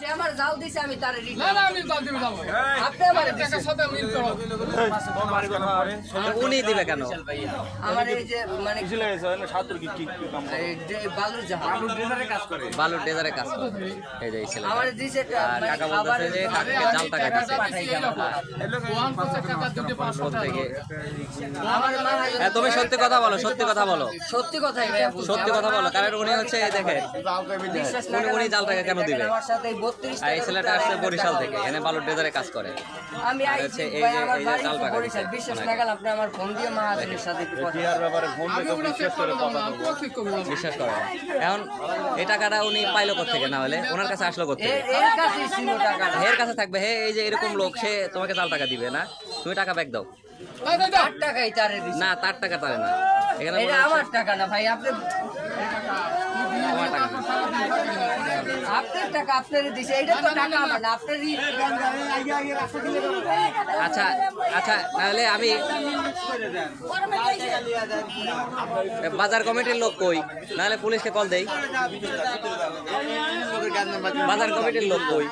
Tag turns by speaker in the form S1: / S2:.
S1: সে আমার জাল দিছে আমি তার
S2: না না আমি জাল দিবে যাব
S1: আপনি আমার
S2: টাকার সাথে মিল করো
S3: উনি দিবে কেন?
S1: আমার এই যে মানে এই যে বালুর জাহাজ
S3: বালুর ডেজারে কাজ করে। এই যে ছেলে
S1: আমার দিছে
S3: আর
S1: মানে
S3: কাকা
S1: খাবারের
S3: বলতেছে যে কাকাকে জাল টাকা দিছে
S2: ওয়ান পঞ্চাশ টাকা দুটো পাঁচশো টাকা।
S3: থেকে
S1: আমার মা
S3: হ্যাঁ তুমি সত্যি কথা বলো সত্যি কথা বলো।
S1: সত্যি কথাই। ভাই
S3: সত্যি কথা বলো কারণ উনি হচ্ছে এই দেখে উনি- জাল টাকা কেন দিবে?
S1: আমার সাথে 32
S3: আর এই ছেলেটা আসছে বরিশাল থেকে এনে বালুর ডেজারে কাজ করে।
S1: আমি আইছি ভাই আমার বাড়ি
S3: জাল
S1: তো
S3: টাকা
S1: বরিশাল বিশ্বাস
S3: ওনাকে।
S1: আপনি আমার ফোন দিয়ে মাহাজনের সাথে একটু কথা
S2: আমি ওটা চেক করে দেবো না আমি চেক করব না
S3: বিশ্বাস করে এখন এই টাকাটা উনি পাইলো থেকে না হলে ওনার কাছে আসলো
S1: এর
S3: থেকে
S1: এর কাছেই ছিল টাকাটা।
S3: হের কাছে থাকবে। হে এই যে এরকম লোক সে তোমাকে জাল টাকা দিবে না? তুমি টাকা ব্যাক দাও। না তার টাকা তারে না। এখানে
S1: আমার টাকা না ভাই আপনি
S3: তোমার টাকা
S1: আপনার টাকা আপনার দিছে এটা তো টাকা আমার না আপনারই
S3: আচ্ছা আচ্ছা তাহলে আমি বাজার কমিটির লোক কই? নাহলে পুলিশকে কল দেই। বাজার কমিটির লোক কই?